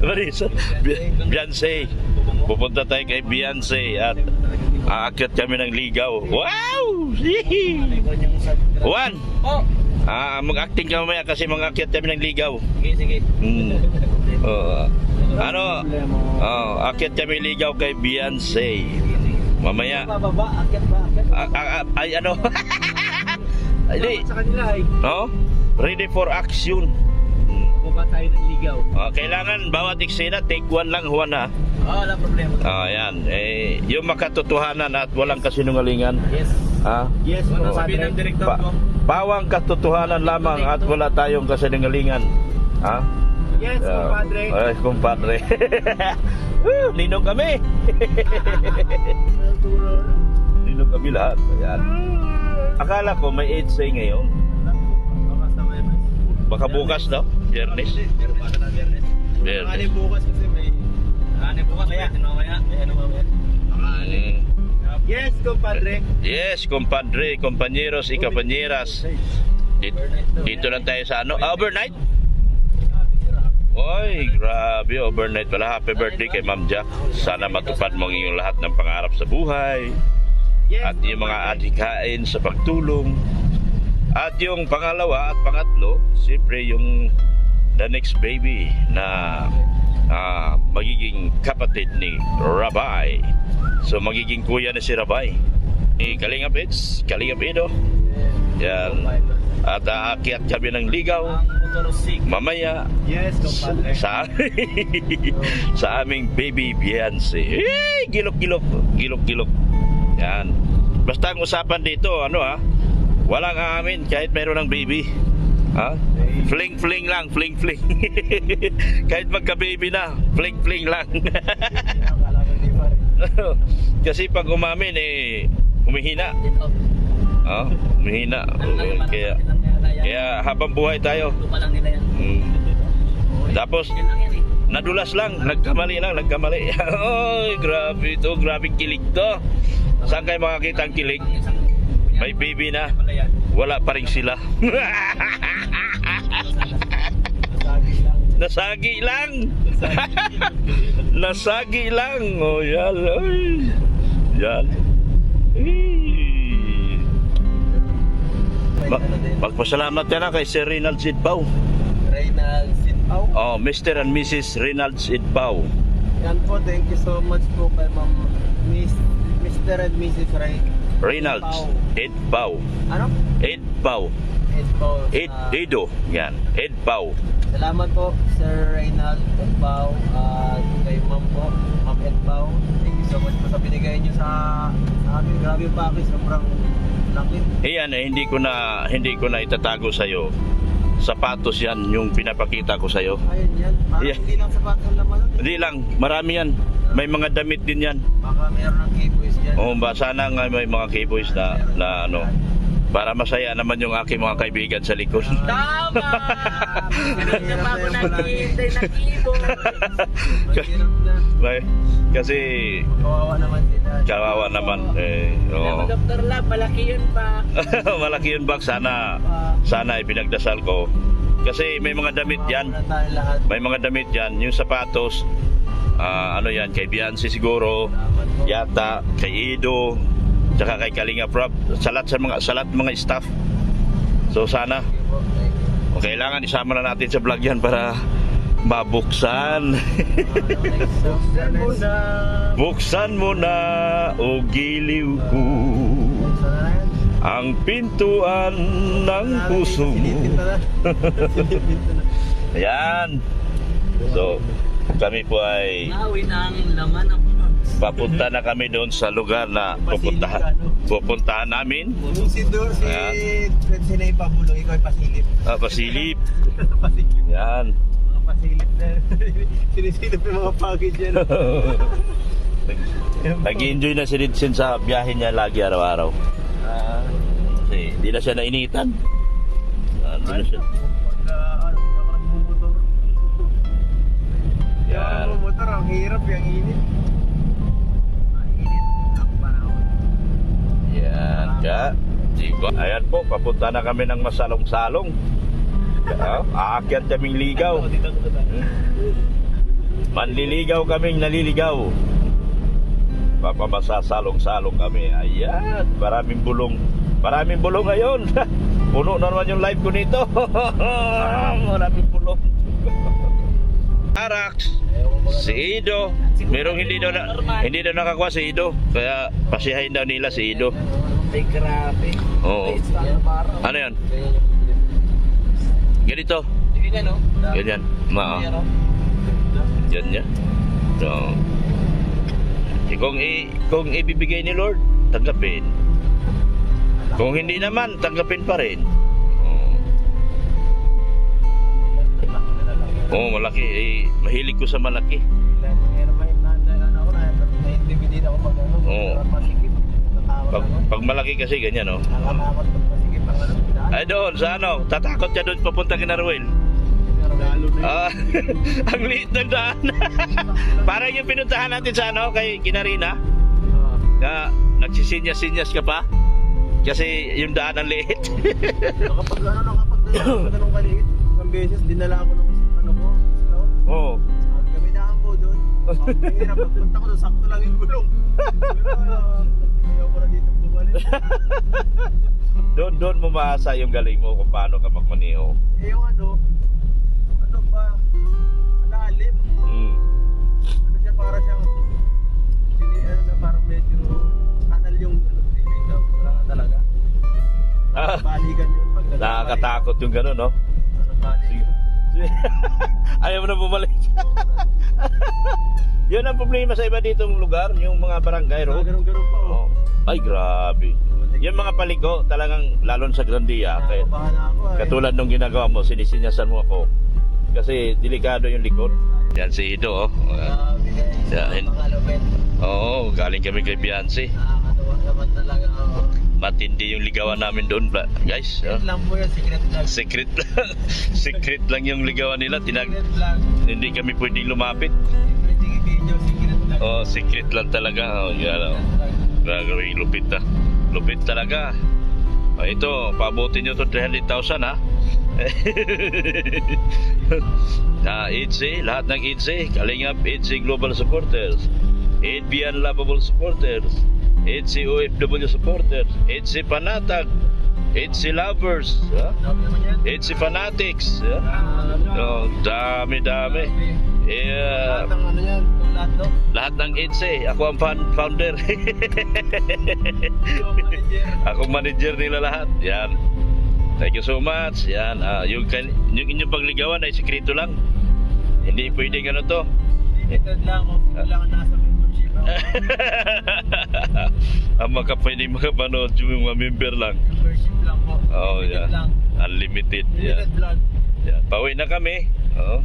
Marisa, Beyonce. Pupunta tayo kay Beyonce at aakyat kami ng ligaw. Wow! Juan! Oh! Ah, mag-acting ka mamaya kasi mag-akyat kami ng ligaw. Sige, sige. Hmm. Oo. ano? Oh, akyat kami ligaw kay Beyonce. Mamaya. Bababa, akyat ba? Akyat ba? Ah, ah, ah, ay ano? Hindi. Sa kanila ay No? Ready for action. Tayo ng ligaw. Ah, kailangan bawat eksena take one lang Juan ha. Oh, wala problema. Ah, yan. Eh, yung makatotohanan at walang kasinungalingan. Yes. Ha? Yes, Oh. kung sabi ng director Pa- ko. pawang katotohanan lamang at wala tayong kasinungalingan. Ha? Yes, Ah, compadre. Ay, kumpadre. Uh, Ninong kami. Ninong kami lahat. Ayan. Akala ko may 8 say ngayon. Baka bukas daw, Biyernes. Biyernes. Biyernes. bukas kasi may... Ano bukas? Maya. Mamaya. May ano mamaya. Mm. Yes, compadre. Yes, compadre, compañeros y compañeras. Dito, dito lang tayo sa ano? Ah, overnight? Oy, grabe, overnight pala. Happy birthday kay Ma'am Jack. Sana matupad mo ang iyong lahat ng pangarap sa buhay. At yung mga adhikain sa pagtulong. At yung pangalawa at pangatlo, siyempre yung the next baby na ah, magiging kapatid ni Rabay. So magiging kuya na si Rabay. Ni Kalingap Eds, Kalingap Edo. Yan. At aakyat kami ng ligaw mamaya Yes, compadre. sa sa aming baby Beyonce. Eh, gilok-gilok, gilok-gilok. Yan. Basta ang usapan dito, ano ha? Walang aamin kahit meron ng baby. Ha? Fling-fling lang, fling-fling. kahit magka-baby na, fling-fling lang. Kasi pag umamin eh, humihina. Oh, humihina. Kaya, kaya habang buhay tayo. Mm. Tapos. Nadulas lang, nagkamali lang, nagkamali. Oy, grabe to, grabing kilig to. Saan kayo makakita ang kilig? May baby na, wala pa rin sila. Lang. Nasagi lang. Nasagi lang. Oh, yan. Oy. Yan. Ma- magpasalamat na kay Sir Reynald Sidbaw. Reynald Sinpaw. Oh, Mr. and Mrs. Reynald Sidbaw. Yan po, thank you so much po kay Ma'am Miss, Mr. and Mrs. Ray. Reynald Edbaw. Ano? Edbaw. Ed po. Ed, sa- Edo. Yan. Edbaw. Salamat po, Sir Reynald Edbaw. At kay Ma'am po, Ma'am Edbaw. Thank you so much po sa binigay niyo sa, sa amin. Grabe yung package, sobrang laki. Iyan eh, hindi ko na hindi ko na itatago sa iyo. Sapatos yan yung pinapakita ko sa iyo. Ayun yan. Parang Yeah. hindi lang sapat ang laman. nun, eh. Hindi lang, marami yan. May mga damit din yan. Baka meron ng K-Boys dyan. O ba sana nga may mga keyboys na na ano para masaya naman yung aking mga kaibigan sa likod. Tama! Hindi pa ako naghihintay ng. May- Kasi Kawawa naman sila. kawawa naman eh. oo. Dr. Lab, malaki yun pa. Malaki yun bag sana sana ipinagdasal ko. Kasi may mga damit yan. May mga damit yan, yung sapatos, ah, ano yan, kay Beyonce siguro, yata, kay Ido, tsaka kay Kalinga Prab, salat sa mga salat mga staff. So sana, kailangan isama na natin sa vlog yan para mabuksan. Buksan mo na. Buksan mo na, o giliw ko, ang pintuan ng puso mo. Ayan. So, kami po ay Nawin ang laman ng papunta na kami doon sa lugar na pupuntahan, pupuntahan namin. Si Do, si Ayan. Sina yung Pabulo, ikaw ay pasilip. Ah, pasilip. pasilip. Yan. Mga pasilip na. Sinisilip yung mga package yan. Nag-enjoy na si Ridson sa biyahe niya lagi araw-araw. Ah, Kasi hindi na siya nainitan. Hindi na siya. ano. Yan. Nagmumotor, ang hirap, yung init. Yan ka. Diba? Ayan po, papunta na kami ng masalong-salong. Ah, Aakyat kaming ligaw. Manliligaw kaming naliligaw. Papamasasalong-salong kami. Ayan, maraming bulong. Maraming bulong ngayon. Puno na naman yung live ko nito. maraming bulong. Arax, si Ido. Merong hindi daw na, hindi daw nakakuha si Ido. Kaya pasihain daw nila si Ido. Ay, grabe. Oo. Ano yan? Ganito. Ganyan, no? Ganyan. Ma Yan, no? Yan yan. So, eh, kung, i, kung ibibigay ni Lord, tanggapin. Kung hindi naman, tanggapin pa rin. Oo, oh, malaki. Eh, mahilig ko sa malaki. Oo. Pag, pag malaki kasi ganyan, oh. Ay doon, sa ano, tatakot ka doon papunta kina Ruel. Ah, ang liit ng daan. Parang yung pinuntahan natin sa ano, kay Kinarina, na nagsisinyas-sinyas ka pa. Kasi yung daan ang liit. Nakapag ano, nakapag ganun kaliit. Isang beses, dinala ako ng ano ko, scout. Oo. Sabi Ang hirap pagpunta ko sakto lang yung gulong. Pero, ayaw ko na dito bumalik. Doon, doon mo maasa yung galing mo kung paano ka magmaneho. Eh yung ano, ano ba, malalim. Mm. Ano siya, para siyang, sini, ano na, parang medyo kanal yung, ano, dito, wala nga talaga. Ah, Balikan yun. Nakakatakot yung gano'n, no? Ano, balikan. Ayaw mo na bumalik. Yun ang problema sa iba ditong lugar, yung mga barangay road. ganun-ganun pa, oh. Oh. Ay, grabe. Yung mga paliko, talagang lalon sa Grandia. Kaya, na ako, eh. katulad nung ginagawa mo, sinisinyasan mo ako. Kasi delikado yung likod. Yan si Ido, oh. Uh. Oo, galing kami kay Beyonce. Matindi yung ligawan namin doon, ba- guys. oh. Secret lang po yan, secret lang. Secret lang. Secret lang yung ligawan nila. Tinag lang. hindi kami pwedeng lumapit. Yung video, secret lang. Oh, secret lang talaga. Oh, yan, oh. Grabe, lupit na. Lupit talaga. Oh, ito, paabutin nyo to 300,000 ha. ah, EDSI, lahat ng EDSI, Kalingap EDSI Global Supporters, ADBN Lovable Supporters, EDSI OFW Supporters, EDSI Panatag, EDSI Lovers, ha? EDSI Fanatics, ha? Ah, Oh, dami, dami. Eh, ah, Lahat ng ano no? lahat ng EDSI, ako ang fan- founder. Ako manager nila lahat. Yan. Thank you so much. Yan. ah, yung, yung inyong pagligawan ay sikreto lang. Hindi pwedeng ano to. Limited lang, kailangan nasa. Ang maka pwedeng makapanood yung mga member lang. Membership lang po. Oh, Limited yeah. lang. Unlimited. Limited vlog. Yan. Pauwi na kami. Oh.